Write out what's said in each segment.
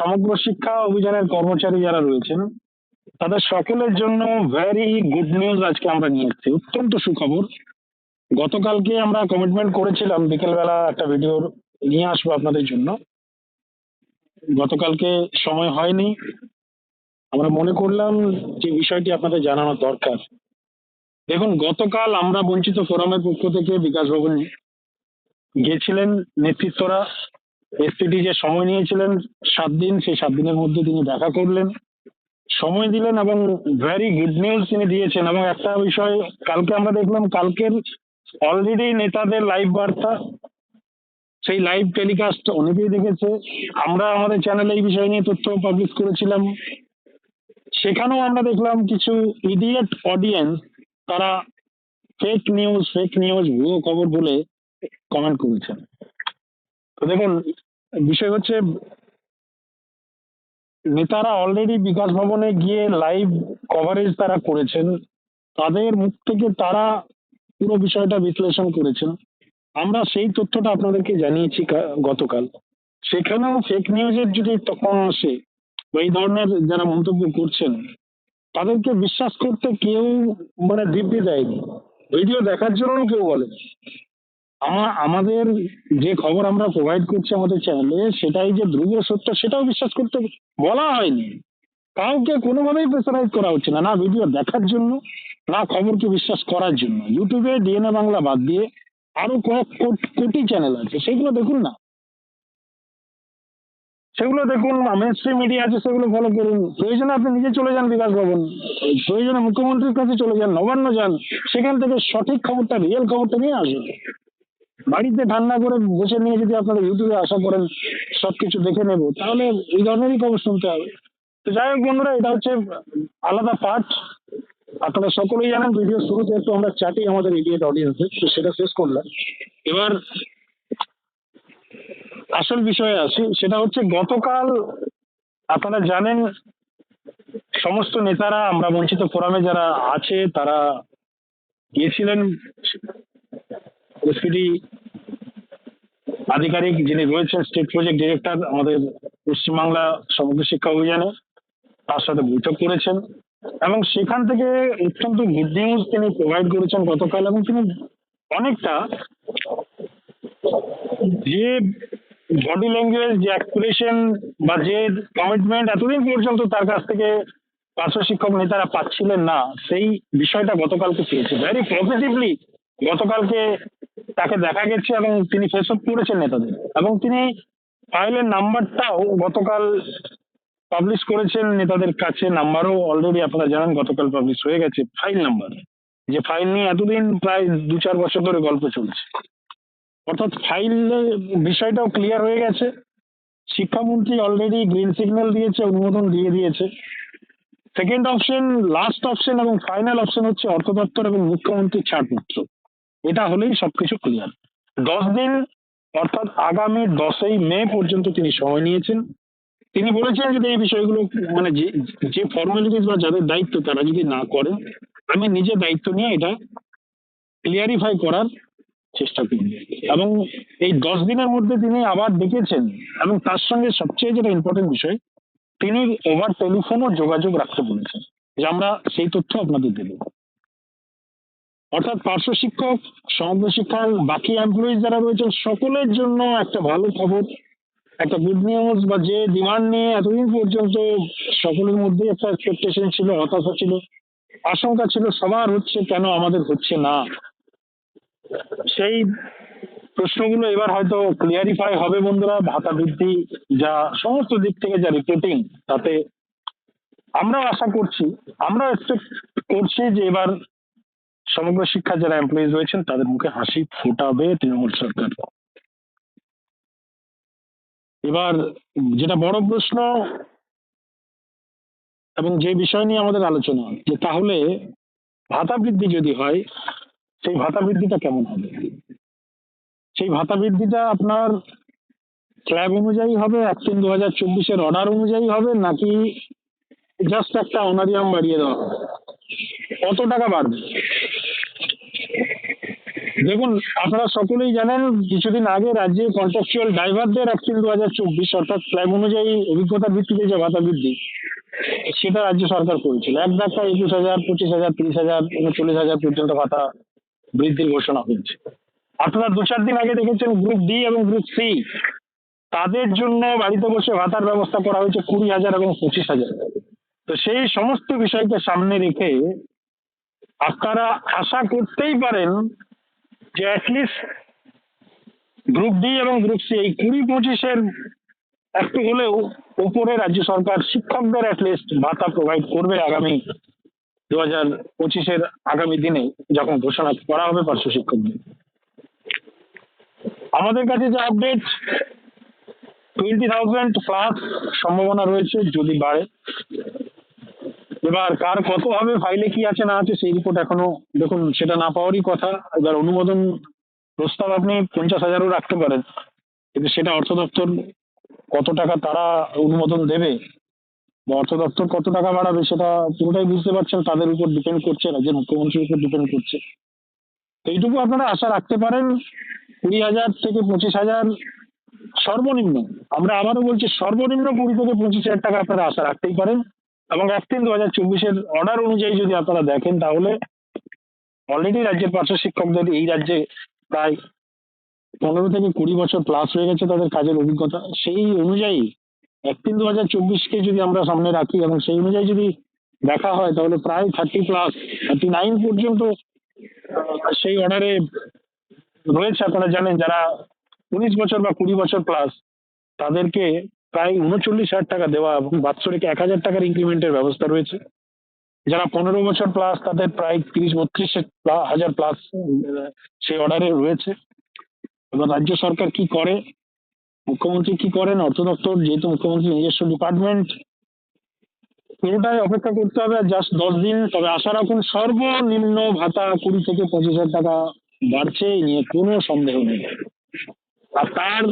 সমগ্র শিক্ষা অভিযানের কর্মচারী যারা রয়েছেন, তাদের সকলের জন্য ভেরি গুড নিউজ আজকে আমরা নিয়ে এসেছি। অত্যন্ত সুখবর। গতকালকে আমরা কমিটমেন্ট করেছিলাম, বিকেলবেলা একটা ভিডিও নিয়ে আসব আপনাদের জন্য। গতকালকে সময় হয়নি। আমরা মনে করলাম যে বিষয়টি আপনাদের জানানো দরকার। দেখুন, গতকাল আমরা বঞ্চিত ফোরামের পক্ষ থেকে বিকাশ ভবন গিয়েছিলেন নেতৃত্বরা। এসপিটি যে সময় নিয়েছিলেন সাত দিন, সেই সাত দিনের মধ্যে তিনি দেখা করলেন। সময় দিলেন এবং ভেরি গুড নিউজ তিনি দিয়েছেন। এবং একটা বিষয়, কালকে আমরা দেখলাম, কালকের অলরেডি নেতাদের লাইভ বার্তা, সেই লাইভ টেলিকাস্ট অনেকেই দেখেছে। আমরা আমাদের চ্যানেলে এই বিষয় নিয়ে তথ্য পাবলিশ করেছিলাম। সেখানেও আমরা দেখলাম কিছু ইডিয়েট অডিয়েন্স তারা ফেক নিউজ ফেক নিউজ ভুয়ো খবর বলে কমেন্ট করেছেন। তো দেখুন বিষয় হচ্ছে, নেতারা অলরেডি বিকাশ ভবনে গিয়ে লাইভ কভারেজ তারা করেছেন। তাদের মুখ থেকে তারা পুরো বিষয়টা বিশ্লেষণ করেছেন। আমরা সেই তথ্যটা আপনাদেরকে জানিয়েছি গতকাল। সেখানেও ফেক নিউজের যদি তখন আসে, বা এই ধরনের যারা মন্তব্য করছেন, তাদেরকে বিশ্বাস করতে কেউ মানে দিব্যি দেয়নি। ভিডিও দেখার জন্য কেউ বলে আমাদের যে খবর আমরা প্রোভাইড করছি আমাদের চ্যানেলে সেটাই যে ধ্রুব সত্য সেটাও বিশ্বাস করতে বলা হয়নি। কাউকে কোনোভাবেই প্রেসারাইজ করা হচ্ছে না না ভিডিও দেখার জন্য, না খবরকে বিশ্বাস করার জন্য। ইউটিউবে ডিএনএ বাংলা বাদ দিয়ে আরও কয়েক কোট- চ্যানেল আছে, সেগুলো দেখুন না। সেগুলো দেখুন মেন মিডিয়া আছে, সেগুলো ফলো করুন। প্রয়োজনে আপনি নিজে চলে যান বিকাশ ভবন। প্রয়োজনে মুখ্যমন্ত্রীর কাছে চলে যান, নবান্ন যান। সেখান থেকে সঠিক খবরটা রিয়েল খবরটা নিয়ে আসুন। বাড়িতে ঠান্ডা করে বসে নিয়ে যদি আপনারা ইউটিউবে আশা করেন সব কিছু দেখে নেব, তাহলে এই ধরনেরই খবর শুনতে হবে। তো যাই হোক বন্ধুরা, এটা হচ্ছে আলাদা পার্ট আপনারা সকলেই জানেন ভিডিও শুরুতে একটু আমরা চাটি আমাদের ইডিয়েট অডিয়েন্সে তো সেটা শেষ করলাম। এবার আসল বিষয়ে আসি, সেটা হচ্ছে গতকাল আপনারা জানেন, সমস্ত নেতারা, আমরা বঞ্চিত ফোরামে যারা আছে, তারা গিয়েছিলেন এসপিডি আধিকারিক যিনি রয়েছেন স্টেট প্রজেক্ট ডিরেক্টর আমাদের পশ্চিমবাংলা সমগ্র শিক্ষা অভিযানে তার সাথে বৈঠক করেছেন এবং সেখান থেকে অত্যন্ত গুড নিউজ তিনি প্রোভাইড করেছেন গতকাল এবং তিনি অনেকটা যে বডি ল্যাঙ্গুয়েজ যে অ্যাক্সপ্রেশন বা যে কমিটমেন্ট এতদিন পর্যন্ত তার কাছ থেকে পার্শ্ব শিক্ষক নেতারা পাচ্ছিলেন না, সেই বিষয়টা গতকালকে পেয়েছে। ভেরি পজিটিভলি গতকালকে তাকে দেখা গেছে এবং তিনি ফেস অফ করেছেন নেতাদের। এবং তিনি ফাইলের নাম্বারটাও গতকাল পাবলিশ করেছেন নেতাদের কাছে। নাম্বারও অলরেডি আপনারা জানেন গতকাল পাবলিশ হয়ে গেছে ফাইল নাম্বার যে ফাইল নিয়ে এতদিন প্রায় দু চার বছর ধরে গল্প চলছে। অর্থাৎ ফাইল বিষয়টাও ক্লিয়ার হয়ে গেছে। শিক্ষামন্ত্রী অলরেডি গ্রিন সিগন্যাল দিয়েছে, অনুমোদন দিয়ে দিয়েছে। সেকেন্ড অপশন লাস্ট অপশন এবং ফাইনাল অপশন হচ্ছে অর্থ দপ্তর এবং মুখ্যমন্ত্রীর ছাড়পত্র। এটা হলেই সবকিছু ক্লিয়ার দশ দিন, অর্থাৎ আগামী দশই মে পর্যন্ত তিনি সময় নিয়েছেন। তিনি বলেছেন যদি এই বিষয়গুলো মানে যে যে ফর্মালিটিস বা যাদের দায়িত্ব তারা যদি না করেন, আমি নিজে দায়িত্ব নিয়ে এটা ক্লিয়ারিফাই করার চেষ্টা করব। এবং এই দশ দিনের মধ্যে তিনি আবার ডেকেছেন এবং তার সঙ্গে সবচেয়ে যেটা ইম্পর্টেন্ট বিষয়, তিনি ওভার টেলিফোনও যোগাযোগ রাখতে বলেছেন, যে আমরা সেই তথ্য আপনাদের দেব। অর্থাৎ পার্শ্ব শিক্ষক, সমগ্র শিক্ষার বাকি এমপ্লয়িজ যারা রয়েছেন, সকলের জন্য একটা ভালো খবর, একটা গুড নিউজ বা যে ডিমান্ড নিয়ে এতদিন পর্যন্ত সকলের মধ্যে একটা এক্সপেকটেশন ছিল, হতাশা ছিল, আশঙ্কা ছিল, সবার হচ্ছে কেন আমাদের হচ্ছে না? সেই প্রশ্নগুলো এবার হয়তো ক্লিয়ারিফাই হবে বন্ধুরা, ভাতা বৃদ্ধি যা সমস্ত দিক থেকে যা রিপোর্টিং তাতে আমরাও আশা করছি, আমরা এক্সপেক্ট করছি যে এবার সমগ্র শিক্ষা যারা এমপ্লয়িজ রয়েছেন, তাদের মুখে হাসি ফোটাবে তৃণমূল সরকার। এবার যেটা বড় প্রশ্ন এবং যে বিষয় নিয়ে আমাদের আলোচনা, যে তাহলে ভাতা বৃদ্ধি যদি হয়, সেই ভাতা বৃদ্ধিটা কেমন হবে? সেই ভাতা বৃদ্ধিটা আপনার স্ল্যাব অনুযায়ী হবে, এক তিন দু হাজার চব্বিশের অর্ডার অনুযায়ী হবে, নাকি জাস্ট একটা অনারিয়াম বাড়িয়ে দেওয়া হবে? কত টাকা বাড়বে? দেখুন, আপনারা সকলেই জানেন, কিছুদিন আগে রাজ্যে কন্ট্রাকচুয়াল ড্রাইভারদের এপ্রিল দু হাজার চব্বিশ, অর্থাৎ স্ল্যাব অনুযায়ী অভিজ্ঞতার ভিত্তিতে যে ভাতা বৃদ্ধি, সেটা রাজ্য সরকার করেছিল। এক ধাক্কা একুশ হাজার, পঁচিশ হাজার, তিরিশ হাজার, উনচল্লিশ হাজার পর্যন্ত ভাতা বৃদ্ধির ঘোষণা হয়েছে। আপনারা দু চার দিন আগে দেখেছেন গ্রুপ ডি এবং গ্রুপ সি তাদের জন্য বাড়িতে বসে ভাতার ব্যবস্থা করা হয়েছে কুড়ি হাজার এবং পঁচিশ হাজার। তো সেই সমস্ত বিষয়কে সামনে রেখে আপনারা আশা করতেই পারেন যে অ্যাটলিস্ট গ্রুপ ডি এবং গ্রুপ সি এই কুড়ি পঁচিশের একটু হলেও উপরে রাজ্য সরকার শিক্ষকদের অ্যাটলিস্ট ভাতা প্রোভাইড করবে আগামী দু হাজার পঁচিশের আগামী দিনে যখন ঘোষণা করা হবে পার্শ্ব শিক্ষকদের। আমাদের কাছে যে আপডেট টোয়েন্টি থাউজেন্ড প্লাস সম্ভাবনা রয়েছে যদি বাড়ে এবার কার কত হবে ফাইলে কি আছে, না আছে, সেই রিপোর্ট এখনও দেখুন, সেটা না পাওয়ারই কথা। এবার অনুমোদন প্রস্তাব আপনি পঞ্চাশ হাজারও রাখতে পারেন। কিন্তু সেটা অর্থ দপ্তর কত টাকা তারা অনুমোদন দেবে, বা অর্থ দপ্তর কত টাকা বাড়াবে, সেটা পুরোটাই বুঝতে পারছেন, তাদের উপর ডিপেন্ড করছে, রাজ্যের মুখ্যমন্ত্রীর উপর ডিপেন্ড করছে। এইটুকু আপনারা আশা রাখতে পারেন, কুড়ি হাজার থেকে পঁচিশ হাজার সর্বনিম্ন, আমরা আবারও বলছি সর্বনিম্ন কুড়ি থেকে পঁচিশ হাজার টাকা আপনারা আশা রাখতেই পারেন। এবং তিন দু হাজার চব্বিশের অর্ডার অনুযায়ী যদি আপনারা দেখেন, তাহলে অলরেডি রাজ্যের পার্শ্ব শিক্ষকদের এই রাজ্যে প্রায় পনেরো থেকে কুড়ি বছর প্লাস হয়ে গেছে তাদের কাজের অভিজ্ঞতা। সেই অনুযায়ী এক তিন দু হাজার চব্বিশকে যদি আমরা সামনে রাখি এবং সেই অনুযায়ী যদি দেখা হয়, তাহলে প্রায় থার্টি প্লাস থার্টি নাইন পর্যন্ত সেই অর্ডারে রয়েছে। আপনারা জানেন যারা উনিশ বছর বা কুড়ি বছর প্লাস তাদেরকে প্রায় উনচল্লিশ হাজার টাকা দেওয়া এবং বাৎসরিক এক হাজার টাকার ইনক্রিমেন্টের ব্যবস্থা রয়েছে। যারা পনেরো বছর প্লাস তাদের প্রায় তিরিশ, বত্রিশ হাজার প্লাস সেই অর্ডারে রয়েছে। এবার রাজ্য সরকার কি করে? মুখ্যমন্ত্রী কি করেন? অর্থ দপ্তর, যেহেতু মুখ্যমন্ত্রী নিজস্ব ডিপার্টমেন্ট পুরোটাই অপেক্ষা করতে হবে জাস্ট দশ দিন। তবে আশা রাখুন, সর্বনিম্ন ভাতা কুড়ি থেকে পঁচিশ হাজার টাকা বাড়ছে এই নিয়ে কোনো সন্দেহ নেই। আর তার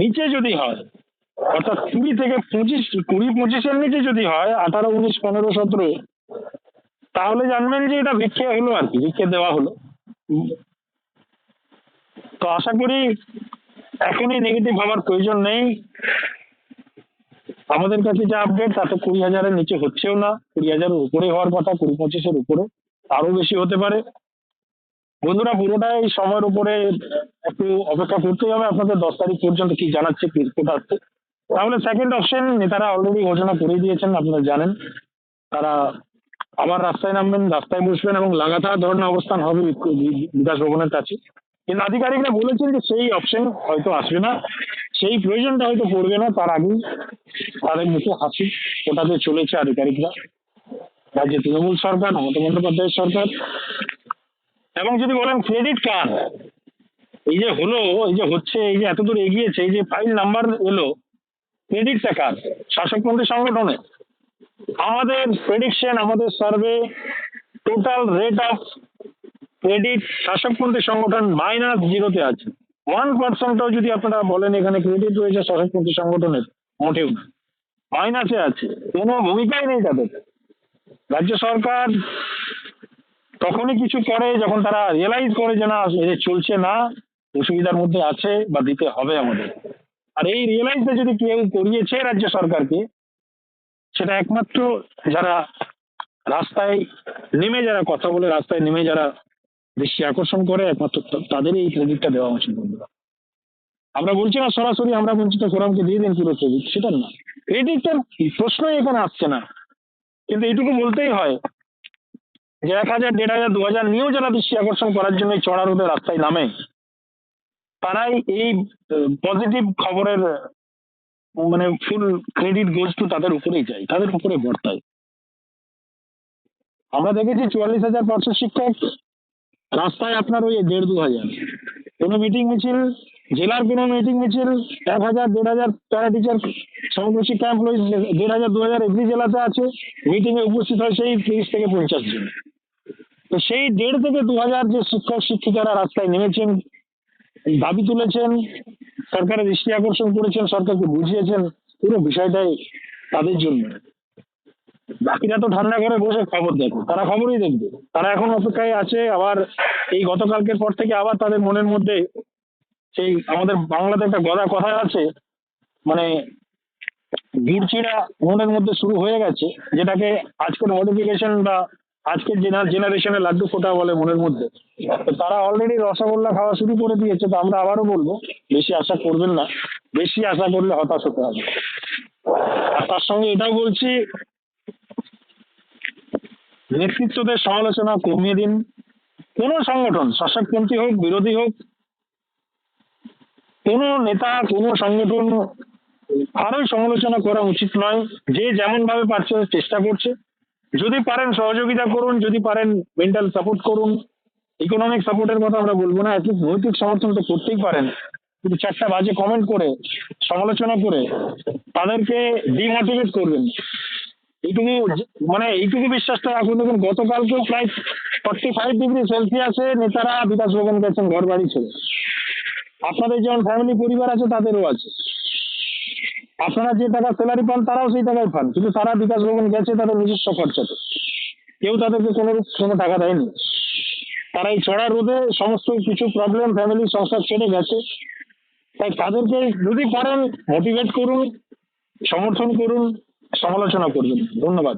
নিচে যদি হয় অর্থাৎ কুড়ি থেকে পঁচিশ, কুড়ি পঁচিশের নিচে যদি হয়, আঠারো, উনিশ, পনেরো, সতেরো, তাহলে জানবেন যে এটা ভিক্ষে হলো আর কি, ভিক্ষে দেওয়া হলো। তো আশা করি এখনই নেগেটিভ হওয়ার প্রয়োজন নেই। আমাদের কাছে যে আপডেট তাতে কুড়ি হাজারের নিচে হচ্ছেও না। কুড়ি হাজারের উপরে হওয়ার কথা, কুড়ি পঁচিশের উপরে আরও বেশি হতে পারে। বন্ধুরা, পুরোটাই সময়ের উপরে একটু অপেক্ষা করতেই হবে। আপনাদের দশ তারিখ পর্যন্ত কি জানাচ্ছে, কি আসছে তাহলে সেকেন্ড অপশন নেতারা অলরেডি ঘোষণা করে দিয়েছেন, আপনারা জানেন। তারা আবার রাস্তায় নামবেন, রাস্তায় বসবেন এবং লাগাতার ধরনের অবস্থান হবে বিকাশ ভবনের কাছে। কিন্তু আধিকারিকরা বলেছেন যে সেই অপশন হয়তো আসবে না। সেই প্রয়োজনটা হয়তো পড়বে না, তার আগেই তাদের মুখে হাসি ওটাতে চলেছে আধিকারিকরা। রাজ্যে তৃণমূল সরকার, মমতা বন্দ্যোপাধ্যায়ের সরকার। এবং যদি বলেন ক্রেডিট কার্ড এই যে হলো, এই যে হচ্ছে, এই যে এতদূর এগিয়েছে, এই যে ফাইল নাম্বার এলো ক্রেডিটটা কার শাসকপন্থী সংগঠনে। আমাদের প্রেডিকশন আমাদের survey total rate of credit শাসকপন্থী সংগঠন মাইনাস জিরোতে আছে। ওয়ান পার্সেন্টও যদি আপনারা বলেন এখানে ক্রেডিট রয়েছে শাসকপন্থী সংগঠনের, মোটেও মাইনাসে আছে। কোনো ভূমিকাই নেই তাদের। রাজ্য সরকার তখনই কিছু করে যখন তারা রিয়েলাইজ করে যে না চলছে না, অসুবিধার মধ্যে আছে বা দিতে হবে আমাদের। আর এই রিয়েলাইজটা যদি কেউ করিয়েছে রাজ্য সরকারকে, সেটা একমাত্র যারা রাস্তায় নেমে যারা কথা বলে, রাস্তায় নেমে যারা দৃষ্টি আকর্ষণ করে, একমাত্র তাদেরই এই ক্রেডিটটা দেওয়া উচিত বন্ধুরা। আমরা বলছি না সরাসরি আমরা বঞ্চিত ফোরামকে দিয়ে দিন পুরো ক্রেডিট সেটা না। ক্রেডিটটার প্রশ্নই এখানে আসছে না। কিন্তু এইটুকু বলতেই হয় যে এক হাজার, দেড় হাজার, দু হাজার নিয়েও যারা দৃষ্টি আকর্ষণ করার জন্য চড়া রোডে রাস্তায় নামে তারাই এই পজিটিভ খবরের মানে ফুল ক্রেডিট গোজ টু তাদের উপরেই যায়, তাদের উপরে বর্তায়। আমরা দেখেছি চুয়াল্লিশ হাজার পাঁচশো শিক্ষক, রাস্তায় আপনার ওই দেড় দু হাজার। কোনো মিটিং মিছিল, জেলার কোনো মিটিং মিছিল, এক হাজার, দেড় হাজার প্যারা টিচার সমগ্র শিক্ষা এমপ্লয়িজ দেড় হাজার, দু হাজার এভরি জেলাতে আছে মিটিংয়ে উপস্থিত হয় সেই তিরিশ থেকে পঞ্চাশ জন। তো সেই দেড় থেকে দু হাজার যে শিক্ষক, শিক্ষিকারা রাস্তায় নেমেছেন দাবি তুলেছেন, সরকারের দৃষ্টি আকর্ষণ করেছেন, সরকারকে বুঝিয়েছেন, পুরো বিষয়টাই তাদের জন্য। বাকিরা তো ঠান্ডা ঘরে বসে খবর দেখে, তারা খবরই দেখবে। তারা এখন অপেক্ষায় আছে, আবার এই গতকালকের পর থেকে আবার তাদের মনের মধ্যে সেই আমাদের বাংলাতে একটা গদা কথা আছে মানে ভিড়চিড়া মনের মধ্যে শুরু হয়ে গেছে, যেটাকে আজকের মডিফিকেশন বা আজকের জেনারেশনে লাড্ডু ফোটা বলে মনের মধ্যে। তো তারা অলরেডি রসগোল্লা খাওয়া শুরু করে দিয়েছে, তো আমরা আবারও বলব, বেশি আশা করবেন না, বেশি আশা করলে হতাশ হতে হবে। আর তার সঙ্গে এটাও বলছি, নেতৃত্বদের সমালোচনা কমিয়ে দিন। কোনো সংগঠন, শাসকপন্থী হোক, বিরোধী হোক, কোনো নেতা, কোনো সংগঠন, কারোই সমালোচনা করা উচিত নয়। যে যেমন ভাবে পারছে, চেষ্টা করছে। যদি পারেন সহযোগিতা করুন, যদি পারেন মেন্টাল সাপোর্ট করুন ইকোনমিক সাপোর্টের কথা আমরা বলব না অ্যাটলিস্ট নৈতিক সমর্থন তো করতেই পারেন। কিন্তু চারটা বাজে কমেন্ট করে, সমালোচনা করে, তাদেরকে ডিমোটিভেট করবেন। এইটুকু মানে এইটুকু বিশ্বাসটা রাখুন, দেখুন, গতকালকেও প্রায় ফর্টি ফাইভ ডিগ্রি সেলসিয়াসে নেতারা বিকাশ ভবন গেছেন ঘর বাড়ি ছেড়ে আপনাদের যেমন ফ্যামিলি পরিবার আছে, তাদেরও আছে। আপনারা যে টাকা স্যালারি পান, তারাও সেই টাকাই পান। কিন্তু তারা বিকাশ ভবন গেছে, তাদের নিজস্ব খরচাতে কেউ তাদেরকে কোনো কোনো টাকা দেয়নি। তারা এই চড়া রোদে সমস্ত কিছু প্রবলেম ফ্যামিলি সংসার ছেড়ে গেছে। তাই তাদেরকে যদি পারেন মোটিভেট করুন, সমর্থন করুন, সমালোচনা করবেন। ধন্যবাদ।